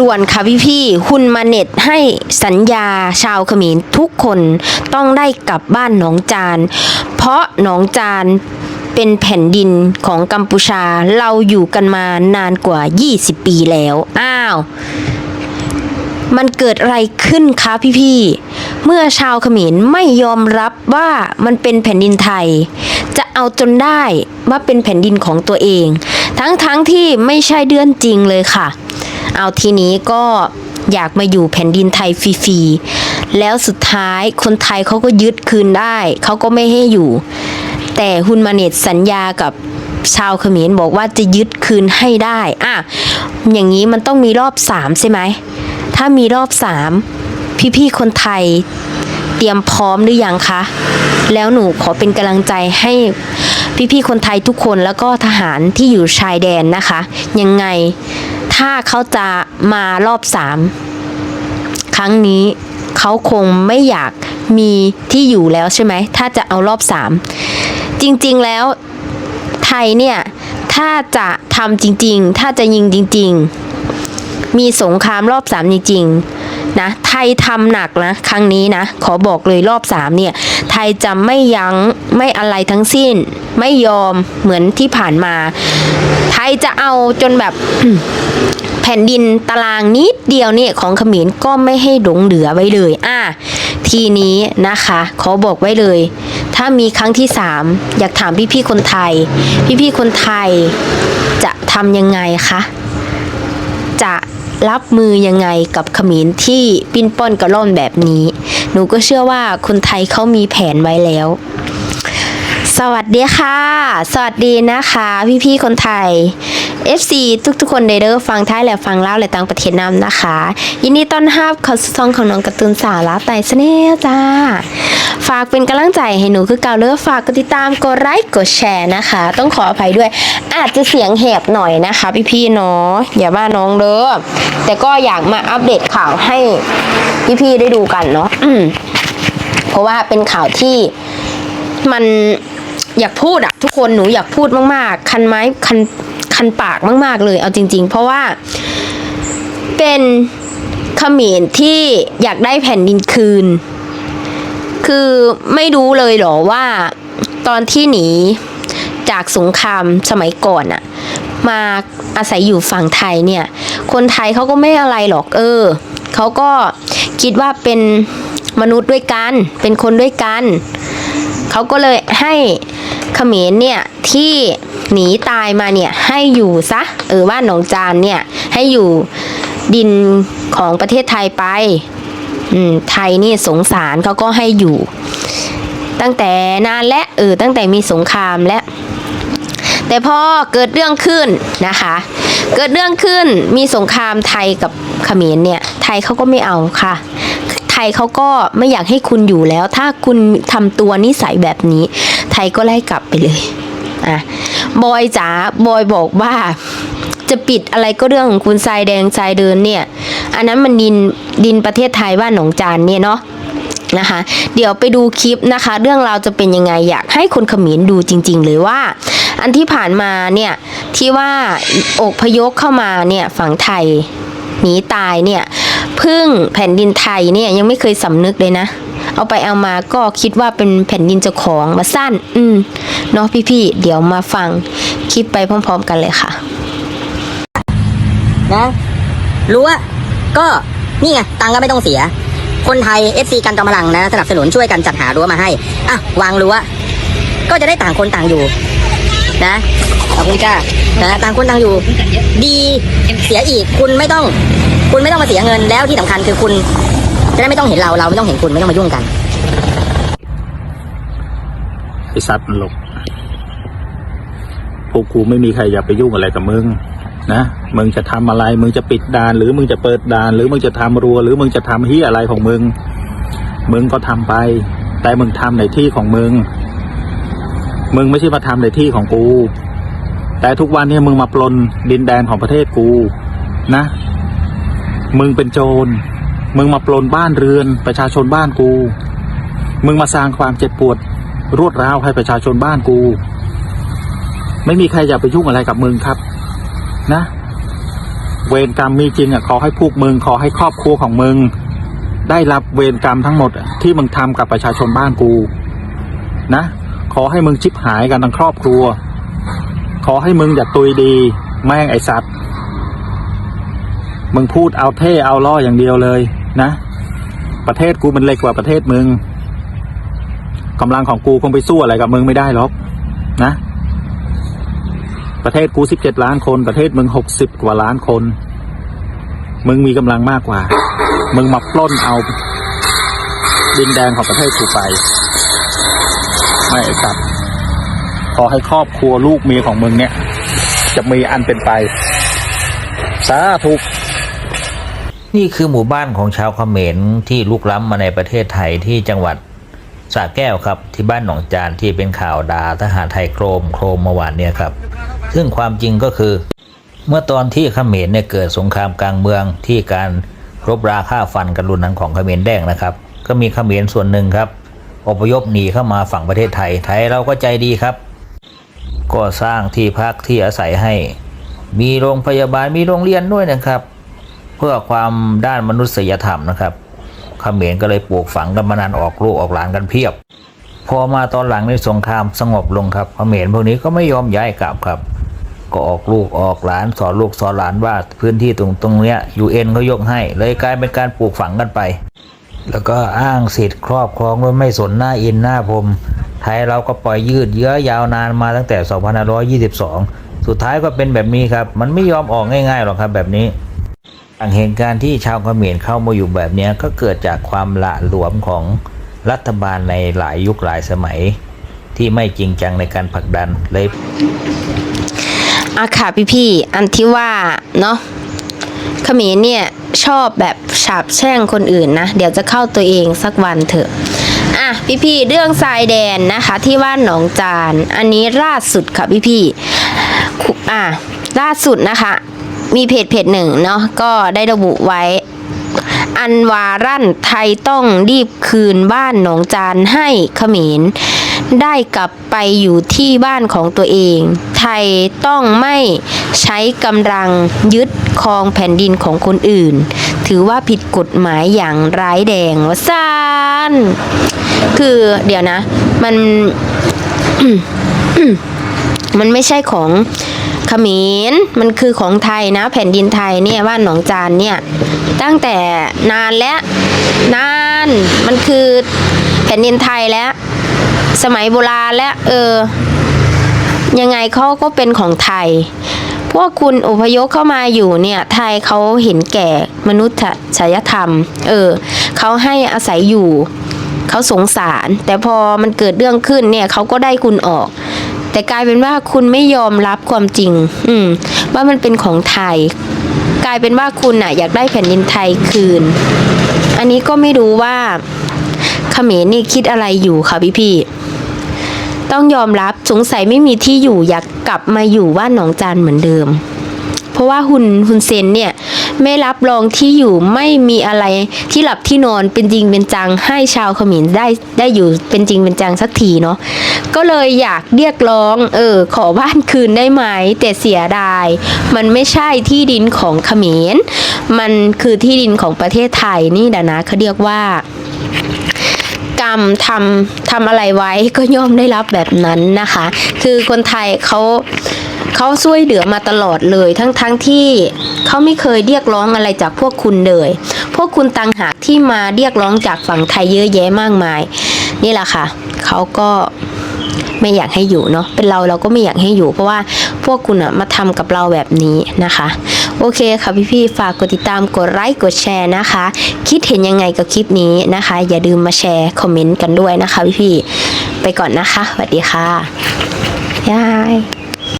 ด่วนค่ะพี่พี่คุณมาเน็ตให้สัญญาชาวเขมรทุกคนต้องได้กลับบ้านหนองจาน เพราะหนองจานเป็นแผ่นดินของกัมพูชาเราอยู่กันมานานกว่า 20 ปีแล้ว อ้าว มันเกิดอะไรขึ้นคะพี่พี่เมื่อชาวเขมรไม่ยอมรับว่ามันเป็นแผ่นดินไทย จะเอาจนได้ว่าเป็นแผ่นดินของตัวเอง ทั้งๆทที่ไม่ใช่เดือนจริงเลยค่ะ เอาทีนี้ก็อยากมาอยู่แผ่นดินไทยฟรีๆ แล้วสุดท้ายคนไทยเขาก็ยึดคืนได้ เขาก็ไม่ให้อยู่ แต่ฮุนมาเนตสัญญากับชาวเขมรบอกว่าจะยึดคืนให้ได้ อะ อย่างนี้มันต้องมีรอบสามใช่ไหม ถ้ามีรอบสามพี่ๆ คนไทยเตรียมพร้อมหรือยังคะ แล้วหนูขอเป็นกำลังใจให้พี่ๆ คนไทยทุกคนแล้วก็ทหารที่อยู่ชายแดนนะคะ ยังไง ถ้าเขาจะมารอบสามครั้งนี้เขาคงไม่อยากมีที่อยู่แล้วใช่ไหม ถ้าจะเอารอบสามจริงๆแล้วไทยเนี่ย ถ้าจะทำจริงๆ ถ้าจะยิงจริง ๆ มีสงครามรอบสามจริงๆ นะไทยทำหนักนะครั้งนี้นะขอบอกเลยรอบสามเนี่ยไทยจะไม่ยัง้งไม่อะไรทั้งสิ้น ไม่ยอมเหมือนที่ผ่านมา ไทยจะเอาจนแบบแผ่นดินตารางนิดเดียวเนี่ยของเขมรก็ไม่ให้หลงเหลือไว้เลยอะทีนี้นะคะขอบอกไว้เลย ถ้ามีครั้งที่สามอยากถามพี่ๆคนไทย พี่ๆคนไทยจะทำยังไงคะ รับมือยังไงกับเขมรที่ปิ้นป้อนกระล่อนแบบนี้ หนูก็เชื่อว่าคนไทยเขามีแผนไว้แล้ว สวัสดีค่ะ สวัสดีนะคะ พี่ๆคนไทย FC ทุกๆคนเด้อฟังท้ายและฟังเล่าและต่างประเทศนำนะคะ ยินดีต้อนรับเข้าสู่ช่องของน้องการ์ตูนสาระไต่เสน่ห์จ้า ฝากเป็นกำลังใจให้หนูคือเก่าเลิฝากกดติดตามกดไลค์กดแชร์นะคะ ต้องขออภัยด้วย อาจจะเสียงแหบหน่อยนะคะ พี่ๆเนาะอย่าว่าน้องเด้อแต่ก็อยากมาอัปเดตข่าวให้พี่ๆได้ดูกันเนาะเพราะว่าเป็นข่าวที่มัน อยากพูดอะทุกคนหนูอยากพูดมาก ๆ คันไม้คันคันปากมาก ๆ เลย เอาจริง ๆ เพราะว่าเป็นเขมรที่อยากได้แผ่นดินคืน คือไม่รู้เลยเหรอว่า ตอนที่หนีจากสงครามสมัยก่อนอะมาอาศัยอยู่ฝั่งไทยเนี่ย คนไทยเขาก็ไม่อะไรหรอกเออเขาก็คิดว่าเป็นมนุษย์ด้วยกัน เป็นคนด้วยกัน เขาก็เลยให้ เขมรเนี่ยที่หนีตายมาเนี่ยให้อยู่ซะเออบ้านหนองจานเนี่ยให้อยู่ดินของประเทศไทยไปอืมไทยนี่สงสารเขาก็ให้อยู่ ตั้งแต่นานและเออตั้งแต่มีสงครามและ แต่พอเกิดเรื่องขึ้นนะคะ เกิดเรื่องขึ้นมีสงครามไทยกับเขมรเนี่ย ไทยเขาก็ไม่เอาค่ะ ไทยเขาก็ไม่อยากให้คุณอยู่แล้ว ถ้าคุณทำตัวนิสัยแบบนี้ ไทยก็ไล่กลับไปเลยอะบอยจ๋าบอยบอกว่าจะปิดอะไรก็เรื่องของคุณทรายแดงทรายเดินเนี่ย อันนั้นมันดินดินประเทศไทยบ้านหนองจานเนี่ยเนาะนะคะ เดี๋ยวไปดูคลิปนะคะ เรื่องราวจะเป็นยังไงอยากให้คนขมรดูจริง ๆ เลยว่า อันที่ผ่านมาเนี่ยที่ว่าอกพยพเข้ามาเนี่ยฝั่งไทย หนีตายเนี่ยพึ่งแผ่นดินไทยเนี่ยยังไม่เคยสำนึกเลยนะเอาไปเอามาก็คิดว่าเป็นแผ่นดินเจ้าของมาสั้น อืมเนาะพี่ๆ เดี๋ยวมาฟังคลิปไปพร้อมๆกันเลยค่ะ นะรั้วก็นี่ไงตังค์ก็ไม่ต้องเสีย คนไทย FC กันจอมพลังนะ สนับสนุนช่วยกันจัดหารั้วมาให้อะวางรั้วก็จะได้ต่างคนต่างอยู่ นะขอบคุณจ้านะต่างคนต่างอยู่ ดีเสียอีกคุณไม่ต้อง คุณไม่ต้องมาเสียเงินแล้วที่สำคัญคือคุณจะได้ไม่ต้องเห็นเราเราไม่ต้องเห็นคุณไม่ต้องมายุ่งกันไอ้สัตว์มันหลบพวกกูไม่มีใครอยากไปยุ่งอะไรกับมึงนะมึงจะทำอะไร มึงจะปิดด่าน หรือมึงจะเปิดด่าน หรือมึงจะทำรัว หรือมึงจะทำเฮียอะไรของมึง มึงก็ทำไป แต่มึงทำในที่ของมึง มึงไม่ใช่มาทำในที่ของกู แต่ทุกวันนี้มึงมาปลนดินแดนของประเทศกูนะ มึงเป็นโจร มึงมาปลนบ้านเรือนประชาชนบ้านกู มึงมาสร้างความเจ็บปวด รวดร้าวให้ประชาชนบ้านกู ไม่มีใครอยากไปยุ่งอะไรกับมึงครับ นะ เวรกรรมมีจริงอะขอให้พวกมึงขอให้ครอบครัวของมึง ได้รับเวรกรรมทั้งหมดที่มึงทำกับประชาชนบ้านกู นะ ขอให้มึงชิบหายกันทั้งครอบครัว ขอให้มึงอย่าตุยดี แม่งไอสัตว์ มึงพูดเอาเท่เอาล่ออย่างเดียวเลยนะ ประเทศกูมันเล็กกว่าประเทศมึงกำลังของกูคงไปสู้อะไรกับมึงไม่ได้หรอกนะ ประเทศกูสิบเจ็ดล้านคน ประเทศมึงหกสิบกว่าล้านคน มึงมีกำลังมากกว่า มึงมาปล้นเอาดินแดงของประเทศกูไป ไม่ไอ้สัตว์ขอให้ครอบครัวลูกเมียของมึงเนี่ย จะมีอันเป็นไป สาธุนี่คือหมู่บ้านของชาวเขมรที่ลุกล้ำมาในประเทศไทยที่จังหวัดสระแก้วครับที่บ้านหนองจานที่เป็นข่าวดาทหารไทยโครมโครมเมื่อวานเนี่ยครับ ซึ่งความจริงก็คือ เมื่อตอนที่เขมรเนี่ยเกิดสงครามกลางเมืองที่การรบราฆ่าฟันกันรุนแรงของเขมรแดงนะครับ ก็มีเขมรส่วนหนึ่งครับ อพยพหนีเข้ามาฝั่งประเทศไทย ไทยเราก็ใจดีครับ ก็สร้างที่พักที่อาศัยให้ มีโรงพยาบาลมีโรงเรียนด้วยนะครับ เพื่อความด้านมนุษยธรรมนะครับเขมรก็เลยปลูกฝังกันมานานออกลูกออกหลานกันเพียบ พอมาตอนหลังในสงครามสงบลงครับเขมรพวกนี้ก็ไม่ยอมย้ายกลับครับ ก็ออกลูกออกหลานสอนลูกสอนหลานว่าพื้นที่ตรงตรงเนี้ยยูเอ็นเขายกให้ เลยกลายเป็นการปลูกฝังกันไป แล้วก็อ้างสิทธิ์ครอบครองโดยไม่สนหน้าอินหน้าพรมไทยเราก็ปล่อยยืดเยื้อยาวนานมาตั้งแต่ 2522 สุดท้ายก็เป็นแบบนี้ครับ มันไม่ยอมออกง่ายๆหรอกครับแบบนี้อย่างเหตุการณ์ที่ชาวเขมรเข้ามาอยู่แบบนี้ก็เกิดจากความละหลวมของรัฐบาลในหลายยุคหลายสมัย ที่ไม่จริงจังในการผลักดันเลยอาค่ะพี่พี่อันที่ว่าเนาะ เขมรเนี่ยชอบแบบฉาบแช่งคนอื่นนะ เดี๋ยวจะเข้าตัวเองสักวันเถอะอะพี่พี่ๆเรื่องทรายแดนนะคะที่ว่านหนองจาน อันนี้ล่าสุดค่ะพี่พี่ๆอะล่าสุดนะคะ มีเพจเพจหนึ่งเนาะก็ได้ระบุไว้ อันวารั่นไทยต้องรีบคืนบ้านหนองจานให้เขมร ได้กลับไปอยู่ที่บ้านของตัวเอง ไทยต้องไม่ใช้กำลังยึดครองแผ่นดินของคนอื่น ถือว่าผิดกฎหมายอย่างร้ายแดงวะซานคือเดี๋ยวนะ มันมันไม่ใช่ของเขมร มันคือของไทยนะ แผ่นดินไทยเนี่ยบ้านหนองจานเนี่ย ตั้งแต่นานแล้วนานมันคือแผ่นดินไทยแล้วสมัยโบราณแล้วเออ ยังไงเขาก็เป็นของไทย พวกคุณอพยพเข้ามาอยู่เนี่ย ไทยเขาเห็นแก่มนุษยธรรม เออเขาให้อาศัยอยู่เขาสงสาร แต่พอมันเกิดเรื่องขึ้นเนี่ยเขาก็ได้คุณออก แต่กลายเป็นว่าคุณไม่ยอมรับความจริง อืม ว่ามันเป็นของไทย กลายเป็นว่าคุณน่ะอยากได้แผ่นดินไทยคืน อันนี้ก็ไม่รู้ว่าเขมรนี่คิดอะไรอยู่ค่ะพี่พี่ต้องยอมรับสงสัยไม่มีที่อยู่อยากกลับมาอยู่บ้านหนองจานเหมือนเดิม เพราะว่าหุนหุนเซนเนี่ย ไม่รับรองที่อยู่ไม่มีอะไรที่หลับที่นอนเป็นจริงเป็นจังให้ชาวเขมรได้ได้อยู่เป็นจริงเป็นจังสักทีเนาะก็เลยอยากเรียกร้องเออขอบ้านคืนได้ไหมแต่เสียดาย มันไม่ใช่ที่ดินของเขมร มันคือที่ดินของประเทศไทยนี่ดะนะเขาเรียกว่ากรรมทำทำอะไรไว้ก็ย่อมได้รับแบบนั้นนะคะ คือคนไทยเขา เขาช่วยเหลือมาตลอดเลยทั้งทั้งที่เขาไม่เคยเรียกร้องอะไรจากพวกคุณเลย พวกคุณตังหากที่มาเรียกร้องจากฝั่งไทยเยอะแยะมากมาย นี่แหละค่ะเขาก็ไม่อยากให้อยู่เนาะเป็นเราเราก็ไม่อยากให้อยู่ เพราะว่าพวกคุณอะมาทำกับเราแบบนี้นะคะ โอเคค่ะพี่ๆฝากกดติดตามกดไลค์กดแชร์นะคะ คิดเห็นยังไงกับคลิปนี้นะคะ อย่าลืมมาแชร์คอมเมนต์กันด้วยนะคะพี่ๆไปก่อนนะคะสวัสดีค่ะยาย